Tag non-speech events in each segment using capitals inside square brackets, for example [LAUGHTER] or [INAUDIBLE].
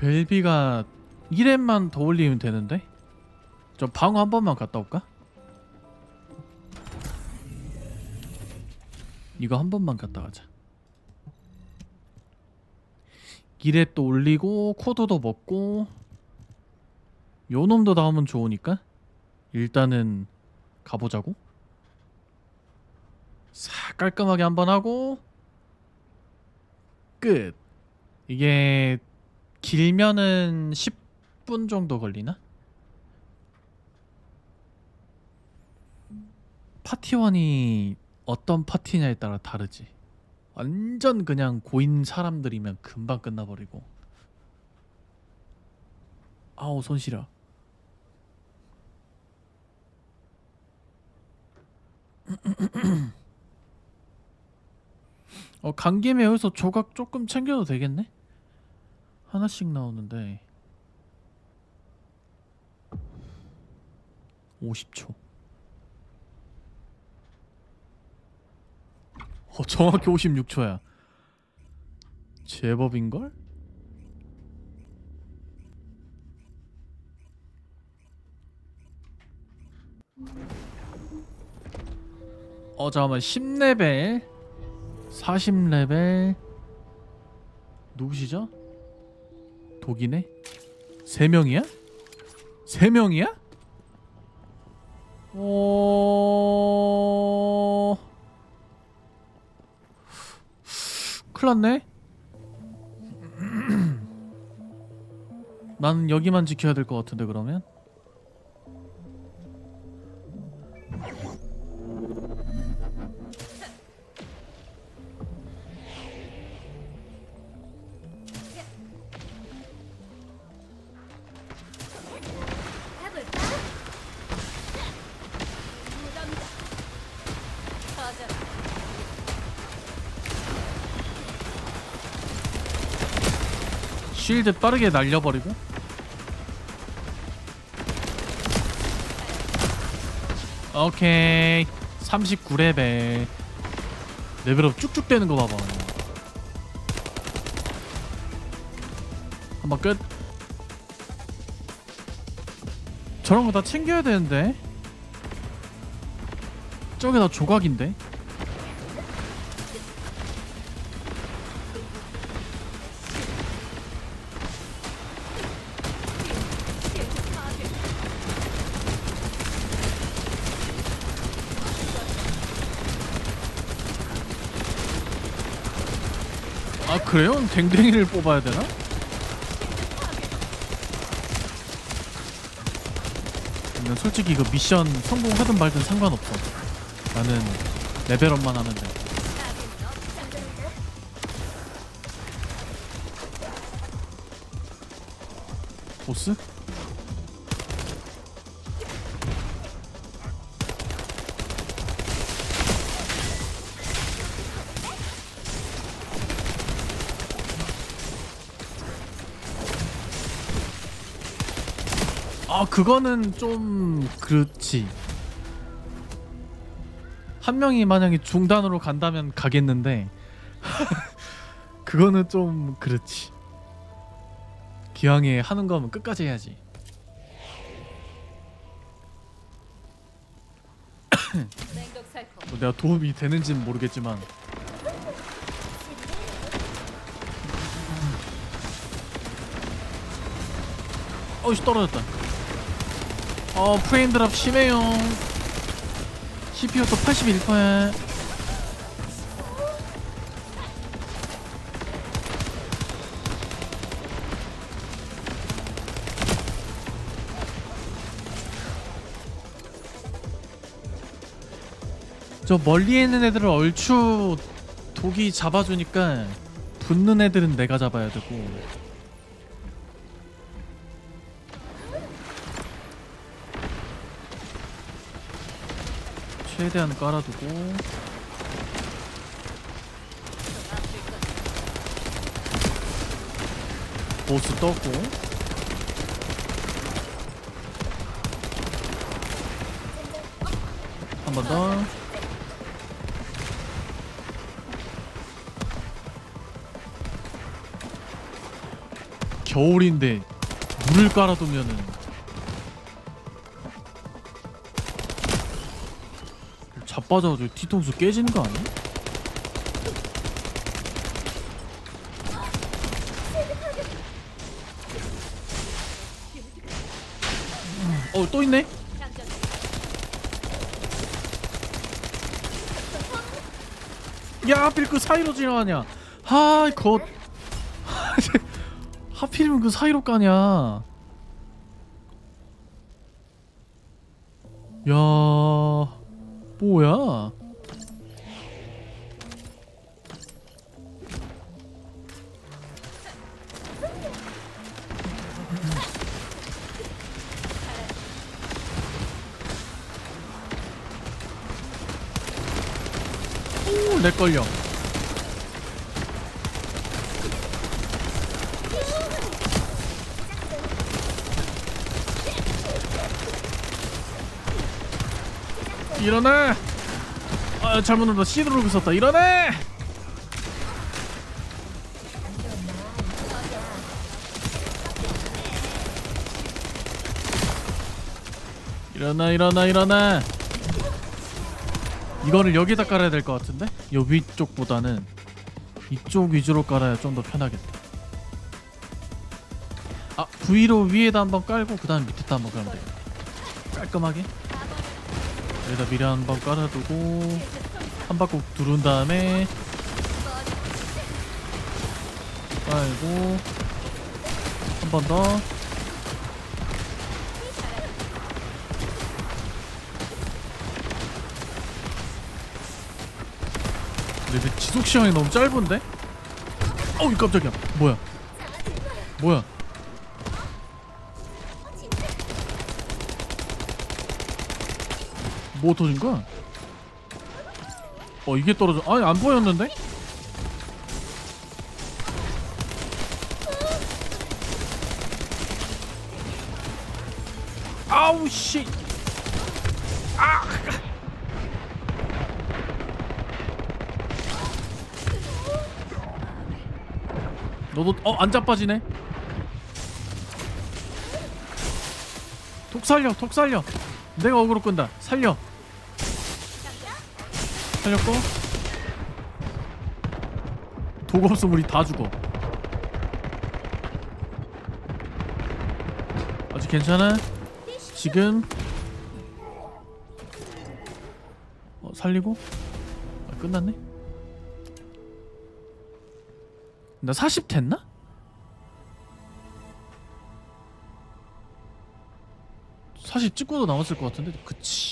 벨비가 1렙만 더 올리면 되는데? 저 방어 한 번만 갔다 올까? 이거 한 번만 갔다 가자 1렙 또 올리고 코드도 먹고 요 놈도 나오면 좋으니까 일단은 가보자고 싹 깔끔하게 한번 하고 끝 이게 길면은 10분 정도 걸리나? 파티원이 어떤 파티냐에 따라 다르지. 완전 그냥 고인 사람들이면 금방 끝나버리고. 아우 손 시려. 어, 간 김에 여기서 조각 조금 챙겨도 되겠네? 하나씩 나오는데 50초 어 정확히 56초야 제법인걸? 어 잠깐만 10레벨 40레벨 누구시죠? 독이네? 세 명이야? 세 명이야? 어... 큰일 났네 [CLEARS THROAT] 난 여기만 지켜야 될 것 같은데 그러면? 쉴드 빠르게 날려버리고. 오케이. 39레벨. 레벨업 쭉쭉 되는 거 봐봐. 한번 끝. 저런 거 다 챙겨야 되는데? 저게 다 조각인데 그래요? 댕댕이를 뽑아야 되나? 난 솔직히 이거 미션 성공하든 말든 상관없어 나는 레벨업만 하면 돼 보스? 아 그거는 좀 그렇지. 한 명이 만약에 중단으로 간다면 가겠는데 [LAUGHS] 그거는 좀 그렇지. 기왕에 하는 거면 끝까지 해야지. 뭐 내가 도움이 되는지는 모르겠지만. 어이씨 떨어졌다 어 프레임 드랍 심해요. CPU 또 81%야 저 멀리에 있는 애들을 얼추 독이 잡아주니까 붙는 애들은 내가 잡아야 되고 최대한 깔아두고 보스 떴고 한 번 더. 겨울인데 물을 깔아두면은 자빠져가지고 뒤통수 깨지는 거 아니야? 어 또 있네? 야 하필 그 사이로 지나가냐 하이 겉 [LAUGHS] 하필이면 그 사이로 까냐 뭐야? 오 내 걸려 일어나! 아 잘못 눌렀다 C 누르고 있었다 일어나! 일어나 일어나 일어나 이거를 여기다 깔아야 될 것 같은데? 요 위쪽보다는 이쪽 위주로 깔아야 좀 더 편하겠다 아 V로 위에다 한번 깔고 그 다음 밑에다 한번 깔면 되겠다 깔끔하게 여기다 미리 한번 깔아두고 한 바퀴 두른 다음에 깔고 한 번 더. 근데 내 지속 시간이 너무 짧은데? 어우 깜짝이야. 뭐야? 뭐야 뭐 터진 거야? 어 이게 떨어져 아니 안 보였는데? 아우 씨 아! 너도 어안 자빠지네 톡 살려 톡 살려 내가 어그로 끈다 살려 살렸고. 독 없으면 우리 다 죽어. 아직 괜찮아? 지금? 어, 살리고? 아, 끝났네? 나 40 됐나? 사실 찍고도 남았을 것 같은데? 그치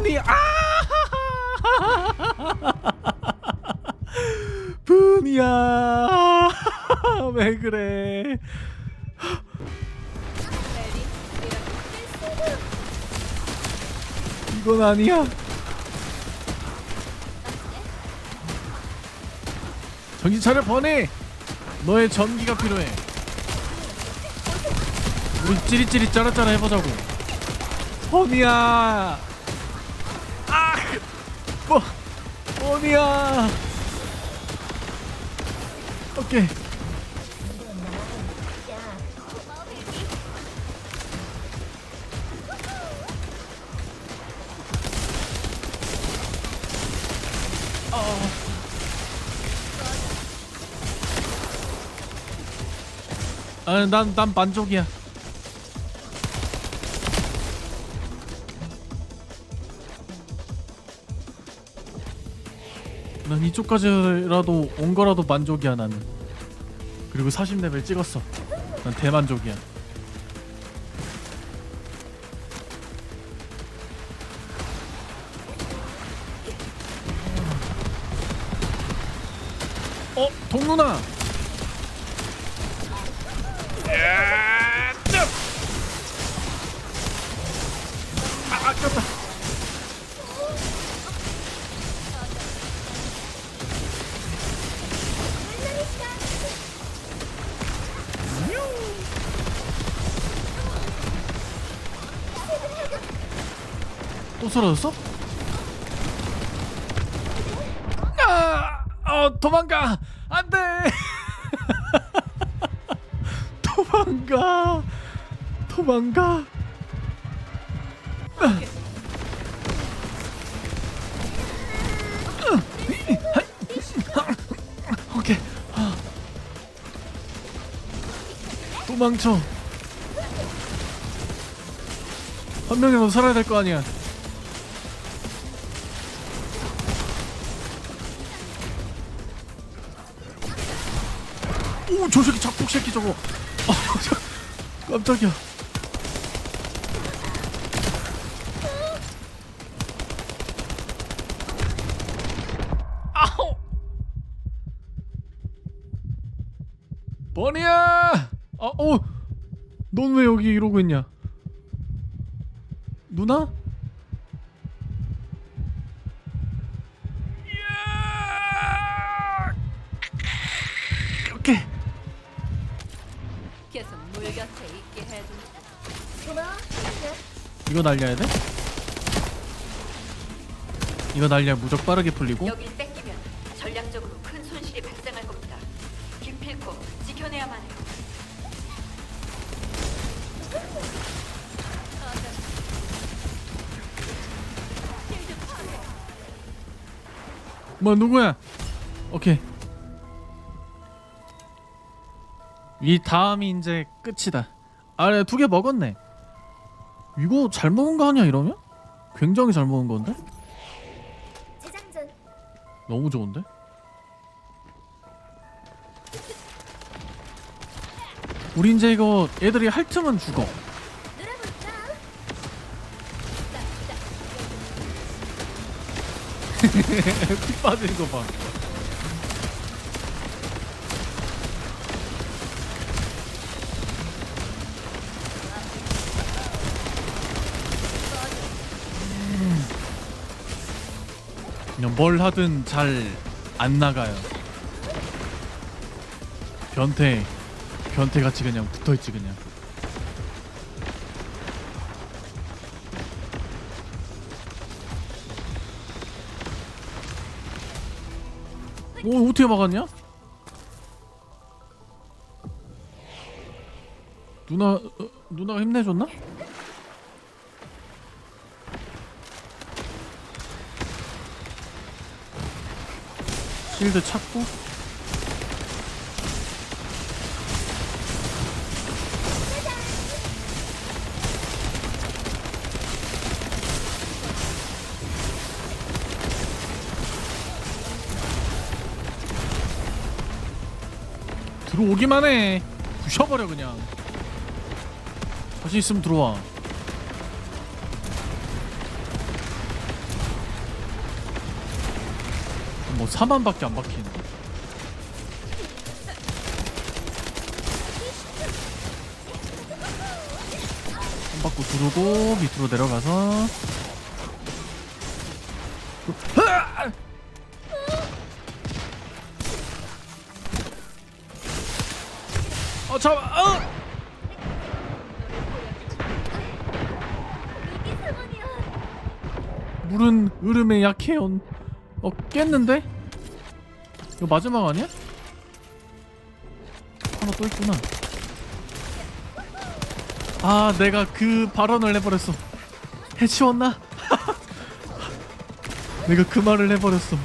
폰이 아! 분이야. 왜 그래? 이건 아니야. 정신 차려 버니. 너의 전기가 필요해. 우리 찌릿찌릿 짜라짜라 해보자고. 버니야 버니야. 오케이. 아, 난, 난 만족이야. 이쪽까지라도 온 거라도 만족이야 나는. 그리고 40레벨 찍었어. 난 대만족이야. 어, 동누나. 아, 아깝다. 또 쓰러졌어? 아, 어 도망가. 안 돼. [LAUGHS] 도망가. 도망가. 아. 도망쳐. 한 명이라도 살아야 될 거 아니야 저 새끼 작폭 새끼 저거. 아, 저- 깜짝이야. 아우. 버니야! 아어넌 왜 여기 이러고 있냐? 누나 이거 날려야 돼? 이거 날려야 무적 빠르게 풀리고 여길 뺏기면 전략적으로 큰 손실이 발생할 겁니다. 기필코 지켜내야만 해요. 뭐 누구야? 오케이 이 다음이 이제 끝이다 아래 두개 먹었네 이거 잘 먹은 거 아니야 이러면? 굉장히 잘 먹은 건데? 재장전. 너무 좋은데? 우리 이제 이거 애들이 할 틈은 죽어 놀아볼까? [LAUGHS] 피 빠지는 거 봐. 뭘 하든 잘 안 나가요. 변태, 변태 같이 그냥 붙어 있지 그냥. 오 어떻게 막았냐? 누나 어, 누나가 힘내줬나? 실드 찾고. 들어오기만 해. 부셔버려 그냥. 자신 있으면 들어와 4만밖에 안 박히네 한 바퀴 두르고 밑으로 내려가서! 어 잠깐 어! 물은 으름에 약해요. 어 깼는데? 이거 마지막 아니야? 하나 또 있구나. 아 내가 그 발언을 해버렸어. 해치웠나? [LAUGHS] 내가 그 말을 해버렸어.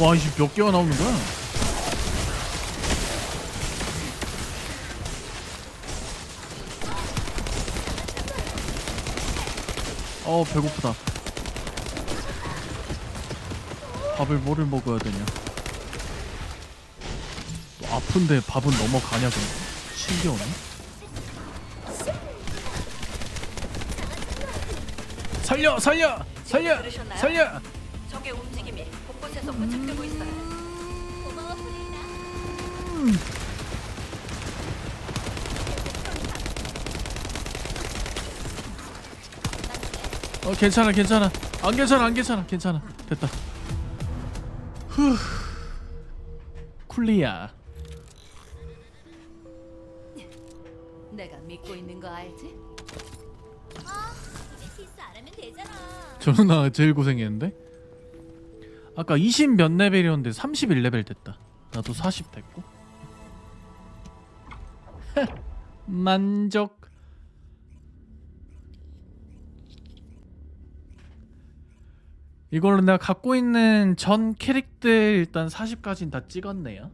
와 이제 몇 개가 나오는 거야? 어 배고프다. 밥을 뭐를 먹어야 되냐? 또 아픈데 밥은 넘어가냐 근데? 신기하네. 살려 살려 살려? 살려! 적의 움직임이 곳곳에서 포착되고 어 괜찮아 괜찮아. 안 괜찮아 안 괜찮아. 괜찮아. 됐다. 클리어 내가 믿고 있는 거 알지? 아, 이제 실수 안 하면 되잖아. 저 누나가 제일 고생했는데? 아까 20 몇 레벨이었는데 31레벨 됐다. 나도 40 됐고. [LAUGHS] 만족 이걸로 내가 갖고 있는 전 캐릭터 일단 40까지는 다 찍었네요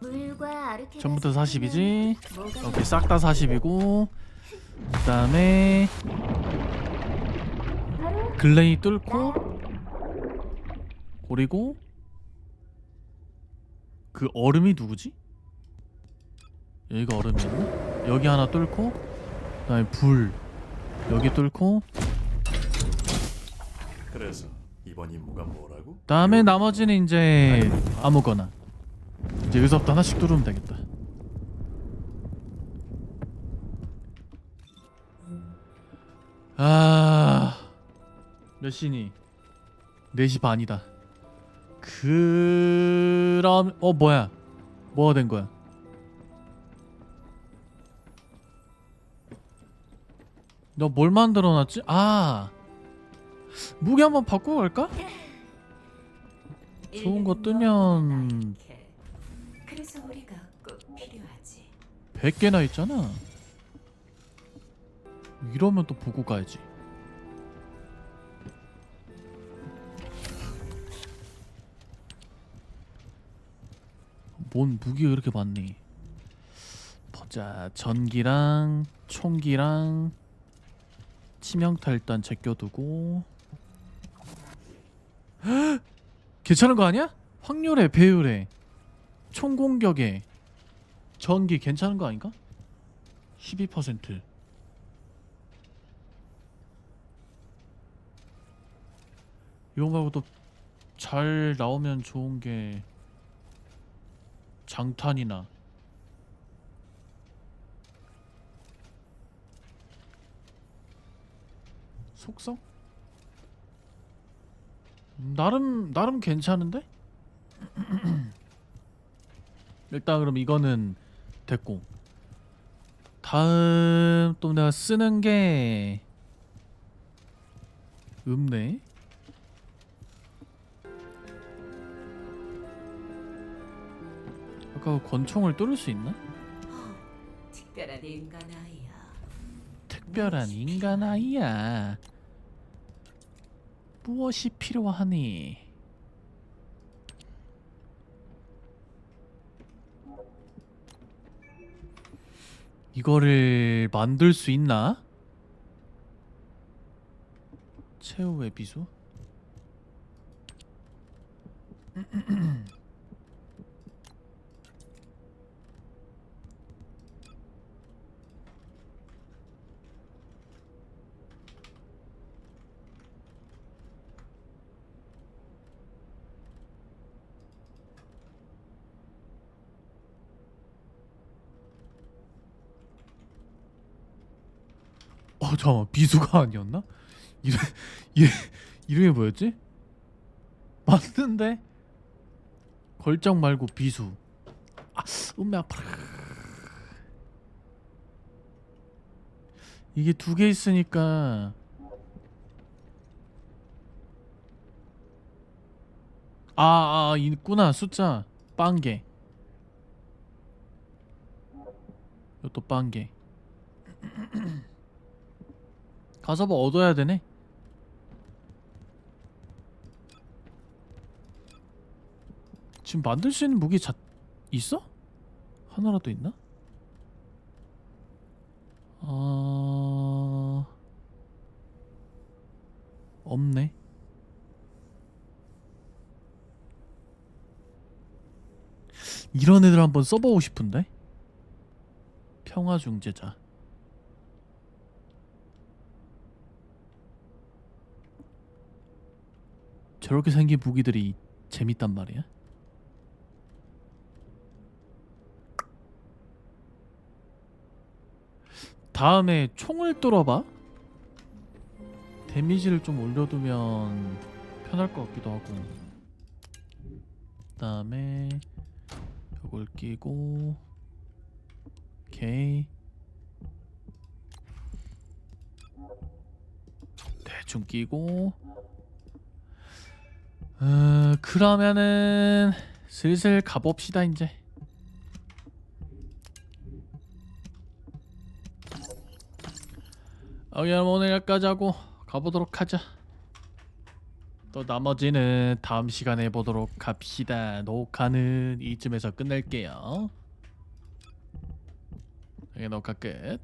물과 아르케. 전부 다 40이지 뭐가 이렇게 싹다 40이고 그 다음에 글레이 뚫고 그리고 그 얼음이 누구지? 여기가 얼음이었나? 여기 하나 뚫고 그 다음에 불 여기 뚫고 그래서 이번 임무가 뭐라고? 그 다음에 나머지는 이제 아무거나 이제 여기서부터 하나씩 뚫으면 되겠다 아... 몇 시니? 4시 반이다 그럼... 어 뭐야 뭐가 된 거야 너 뭘 만들어놨지? 아 무기 한번 바꾸고 갈까? 좋은 거 뜨면 그래서 우리가 꼭 필요하지. 100개나 있잖아 이러면 또 보고 가야지 뭔 무기가 이렇게 많니 보자 전기랑 총기랑 치명타 일단 제껴두고 헉! [GASPS] 괜찮은 거 아니야? 확률에 배율에 총 공격에 전기 괜찮은 거 아닌가? 12% 이거 말고도 잘 나오면 좋은 게 장탄이나 속성? 음, 나름 나름 괜찮은데? [CLEARS THROAT] 일단 그럼 이거는 됐고 다음 또 내가 쓰는 게 없네 아까 그 권총을 뚫을 수 있나? [GASPS] 특별한 인간 아이야. 특별한 인간 아이야 무엇이 필요하니? 이거를 만들 수 있나? 최후의 비수? [CLEARS THROAT] 잠깐만 비수가 아니었나? 이름 이름 이름이 뭐였지? 맞는데 걸작 말고 비수. 아 음매 아파라. 이게 두 개 있으니까 아, 아 있구나 숫자 빵개 이것도 빵개 [CLEARS THROAT] 가서 뭐 얻어야 되네. 지금 만들 수 있는 무기 자 있어? 하나라도 있나? 아 없네. 이런 애들 한번 써보고 싶은데. 평화 중재자. 저렇게 생긴 무기들이 재밌단 말이야. 다음에 총을 뚫어봐. 데미지를 좀 올려두면 편할 것 같기도 하고. 다음에 요걸 끼고 오케이 대충 끼고 어, 그러면은 슬슬 가봅시다 이제. 어, 그럼 오늘 여기까지 하고 가보도록 하자. 또 나머지는 다음 시간에 보도록 합시다. 녹화는 이쯤에서 끝낼게요. 네, 녹화 끝